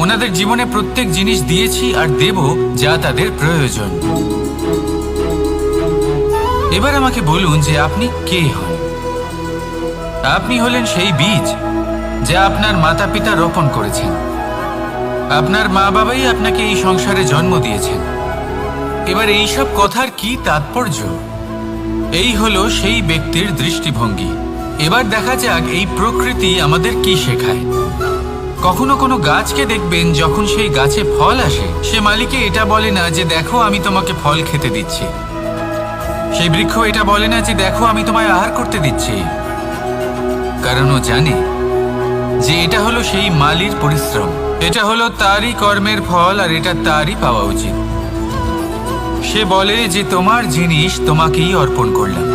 ওনাদের জীবনে প্রত্যেক জিনিস দিয়েছি আর দেব যা তাদের প্রয়োজন। এবার আমাকে বলুন যে আপনি কে হন? আপনি হলেন সেই বীজ যা আপনার মাতা পিতা রোপণ করেছেন। আপনার মা বাবাই আপনাকে এই সংসারে জন্ম দিয়েছেন। এবার এইসব কথার কি তাৎপর্য? এই হলো সেই ব্যক্তির দৃষ্টিভঙ্গি। এবার দেখা যাক এই প্রকৃতি আমাদের কি শেখায়। কখনো কোনো গাছকে দেখবেন যখন সেই গাছে ফল আসে। সে মালিকে এটা বলে না যে, দেখো, আমি তোমাকে ফল খেতে দিচ্ছি। সেই বৃক্ষ এটা বলে না যে, দেখো, আমি তোমায় আহার করতে দিচ্ছি। কারণ ও জানে যে এটা হলো সেই মালির পরিশ্রম। এটা হলো তারই কর্মের ফল আর এটা তারই পাওয়া উচিত। সে বলে যে, তোমার জিনিস তোমাকেই অর্পণ করলাম।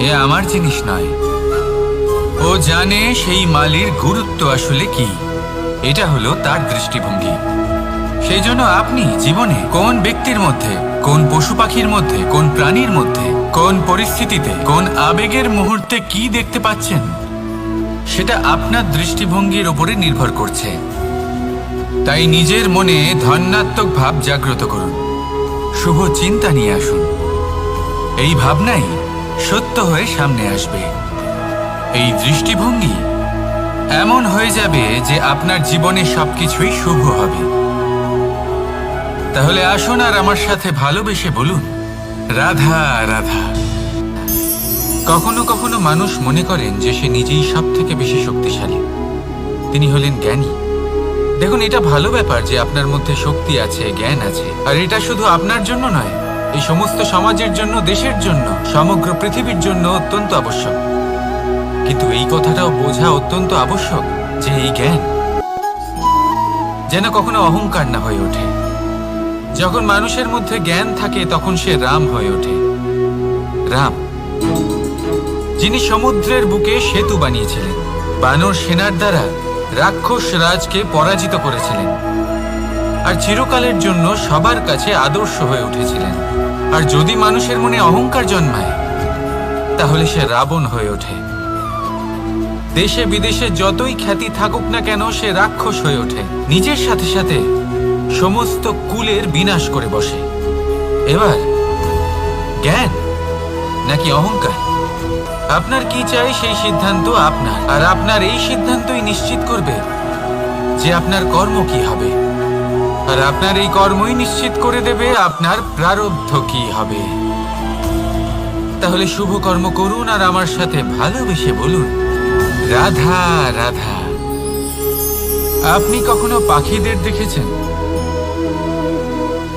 এ আমার জিনিস নয়। ও জানে সেই মালির গুরুত্ব আসলে কি। এটা হলো তার দৃষ্টিভঙ্গি। সেই জন্য আপনি জীবনে কোন ব্যক্তির মধ্যে, কোন পশু পাখির মধ্যে, কোন প্রাণীর মধ্যে, কোন পরিস্থিতিতে, কোন আবেগের মুহূর্তে কি দেখতে পাচ্ছেন, সেটা আপনার দৃষ্টিভঙ্গির ওপরে নির্ভর করছে। তাই নিজের মনে ধন্যাত্মক ভাব জাগ্রত করুন। শুভ চিন্তা নিয়ে আসুন। এই ভাবনাই সত্য হয়ে সামনে আসবে। এই দৃষ্টিভঙ্গি এমন হয়ে যাবে যে আপনার জীবনে সবকিছুই শুভ হবে। তাহলে আসুন আর আমার সাথে ভালোবেসে বলুন, রাধা রাধা। কখনো কখনো মানুষ মনে করেন যে সে নিজেই সব থেকে বেশি শক্তিশালী। তিনি হলেন জ্ঞানী। দেখুন, এটা ভালো ব্যাপার যে আপনার মধ্যে শক্তি আছে, জ্ঞান আছে। আর এটা শুধু আপনার জন্য নয়, এই সমস্ত সমাজের জন্য, দেশের জন্য, সমগ্র পৃথিবীর জন্য অত্যন্ত আবশ্যক। কিন্তু এই কথাটাও বোঝা অত্যন্ত আবশ্যক যে এই জ্ঞান যেন কখনো অহংকার না হয়ে ওঠে। যখন মানুষের মধ্যে জ্ঞান থাকে, তখন সে রাম হয়ে ওঠে। রাম, যিনি সমুদ্রের বুকে সেতু বানিয়েছিলেন, বানর সেনার দ্বারা রাক্ষস রাজকে পরাজিত করেছিলেন, আর চিরকালের জন্য সবার কাছে আদর্শ হয়ে উঠেছিলেন। আর যদি মানুষের মনে অহংকার জন্মায়, তাহলে সে রাবণ হয়ে ওঠে। দেশে বিদেশে যতই খ্যাতি থাকুক না কেন, সে রাক্ষস হয়ে ওঠে। নিজের সাথে সাথে সমস্ত কুলের বিনাশ করে বসে। এবার, জ্ঞান নাকি অহংকার? আপনার কি চাই সেই সিদ্ধান্ত? আপনার। আর আপনার এই সিদ্ধান্তই নিশ্চিত করবে যে আপনার কর্ম কি হবে। আর আপনার এই কর্মই নিশ্চিত করে দেবে আপনার প্রারব্ধ কি হবে। তাহলে শুভ কর্ম করুন আর আমার সাথে ভালোবেসে বলুন। রাধা রাধা। আপনি কখনো পাখিদের দেখেছেন?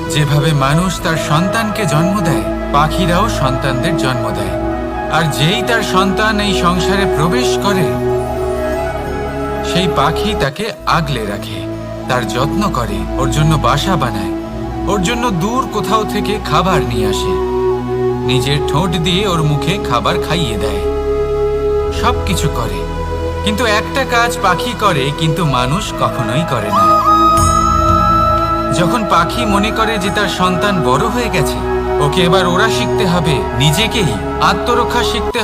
যেভাবে মানুষ তার সন্তানকে জন্ম দেয়, পাখিরাও সন্তানদের জন্ম দেয়। আর যেই তার সন্তান এই সংসারে প্রবেশ করে, সেই পাখি তাকে আগলে রাখে, তার যত্ন করে, ওর জন্য বাসা বানায়, ওর জন্য দূর কোথাও থেকে খাবার নিয়ে আসে। নিজের ঠোঁট দিয়ে ওর মুখে খাবার খাইয়ে দেয়। সব কিছু করে। কিন্তু একটা কাজ পাখি করে, কিন্তু মানুষ কখনোই করে না। যখন পাখি মনে করে যে তার সন্তান বড় হয়ে গেছে, ওকে এবার ওরা শিখতে হবে নিজেকেই, আত্মরক্ষা শিখতে হবে